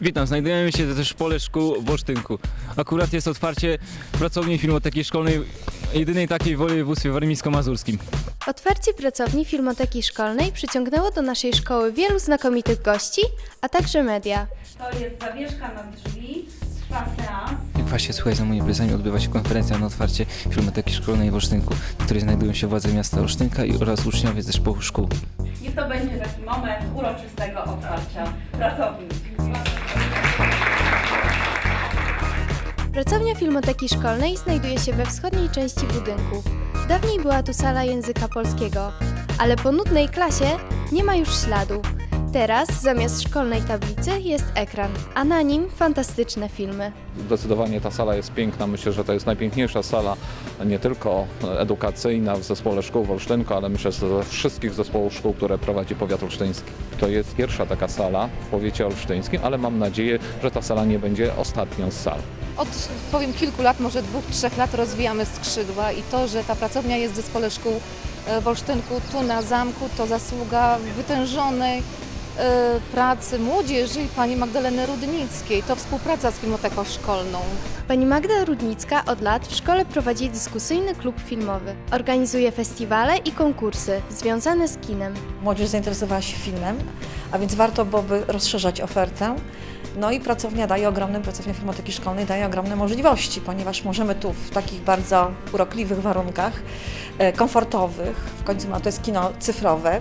Witam, znajdujemy się też w pole szkół w Olsztynku. Akurat jest otwarcie pracowni filmoteki szkolnej, jedynej takiej w województwie warmińsko-mazurskim. Otwarcie pracowni Filmoteki Szkolnej przyciągnęło do naszej szkoły wielu znakomitych gości, a także media. To jest zawieszka na drzwi, trwa seans. Jak właśnie słuchaj, za moimi plecami odbywa się konferencja na otwarcie filmoteki szkolnej w Olsztynku, w której znajdują się władze miasta Olsztynka i oraz uczniowie ze zespołu szkół. Niech to będzie taki moment uroczystego otwarcia pracowni. Pracownia Filmoteki Szkolnej znajduje się we wschodniej części budynku. Dawniej była tu sala języka polskiego, ale po nudnej klasie nie ma już śladu. Teraz zamiast szkolnej tablicy jest ekran, a na nim fantastyczne filmy. Zdecydowanie ta sala jest piękna. Myślę, że to jest najpiękniejsza sala nie tylko edukacyjna w zespole szkół w Olsztynku, ale myślę, że ze wszystkich zespołów szkół, które prowadzi powiat olsztyński. To jest pierwsza taka sala w powiecie olsztyńskim, ale mam nadzieję, że ta sala nie będzie ostatnią z sal. Od powiem kilku lat, może dwóch, trzech lat rozwijamy skrzydła i to, że ta pracownia jest w zespole szkół e, w Olsztynku, tu na zamku, to zasługa wytężonej pracy młodzieży i pani Magdaleny Rudnickiej. To współpraca z Filmoteką Szkolną. Pani Magda Rudnicka od lat w szkole prowadzi dyskusyjny klub filmowy. Organizuje festiwale i konkursy związane z kinem. Młodzież zainteresowała się filmem, a więc warto byłoby rozszerzać ofertę. No i pracownia daje ogromne, pracownia Filmoteki Szkolnej daje ogromne możliwości, ponieważ możemy tu w takich bardzo urokliwych warunkach, e, komfortowych, w końcu ma to jest kino cyfrowe,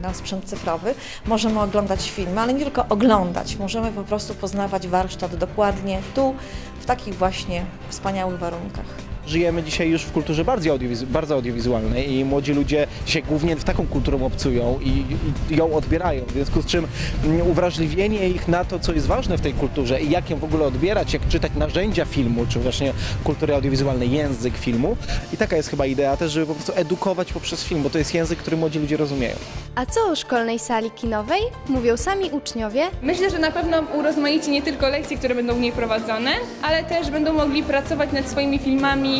prawda, sprzęt cyfrowy, możemy oglądać filmy, ale nie tylko oglądać, możemy po prostu poznawać warsztat dokładnie tu, w takich właśnie wspaniałych warunkach. Żyjemy dzisiaj już w kulturze bardzo, audiowizu- bardzo audiowizualnej i młodzi ludzie dzisiaj głównie w taką kulturą obcują i, i ją odbierają, w związku z czym mm, uwrażliwienie ich na to, co jest ważne w tej kulturze i jak ją w ogóle odbierać, jak czytać narzędzia filmu, czy właśnie kultury audiowizualnej, język filmu. I taka jest chyba idea też, żeby po prostu edukować poprzez film, bo to jest język, który młodzi ludzie rozumieją. A co o szkolnej sali kinowej mówią sami uczniowie, Myślę, że na pewno urozmaici nie tylko lekcje, które będą w niej prowadzone, ale też będą mogli pracować nad swoimi filmami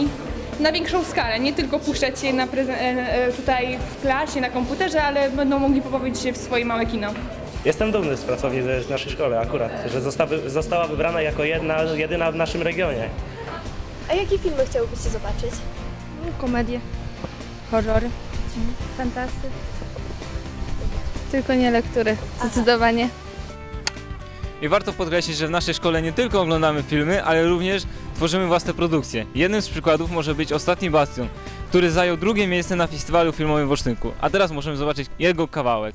na większą skalę. Nie tylko puszczać je na e, e, tutaj w klasie, na komputerze, ale będą mogli pobawić się w swoje małe kino. Jestem dumny z pracowni z naszej szkoły akurat, że została, została wybrana jako jedna, jedyna w naszym regionie. A jakie filmy chciałbyście zobaczyć? Komedie, horrory, fantasy. Tylko nie lektury, zdecydowanie. I warto podkreślić, że w naszej szkole nie tylko oglądamy filmy, ale również tworzymy własne produkcje. Jednym z przykładów może być Ostatni Bastion, który zajął drugie miejsce na festiwalu filmowym w Olsztynku. A teraz możemy zobaczyć jego kawałek.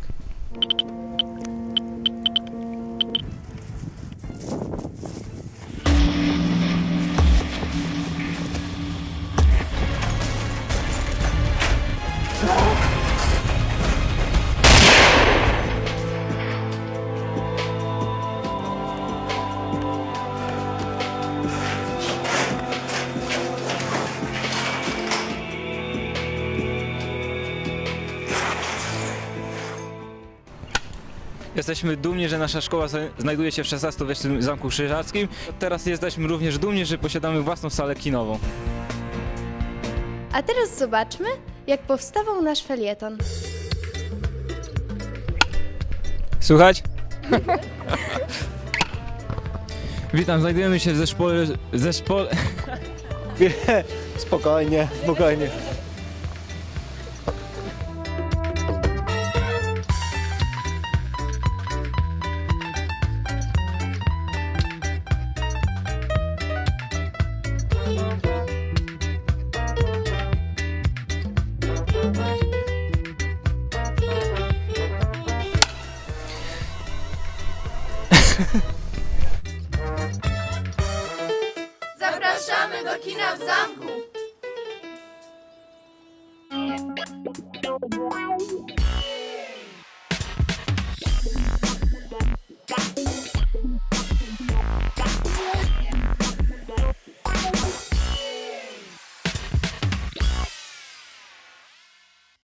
Jesteśmy dumni, że nasza szkoła znajduje się w XVI-wiecznym Zamku Krzyżackim. Teraz jesteśmy również dumni, że posiadamy własną salę kinową. A teraz zobaczmy, jak powstawał nasz felieton. Słuchać? Witam, znajdujemy się w zespole... zespole... Spokojnie, spokojnie. Zapraszamy do kina w zamku!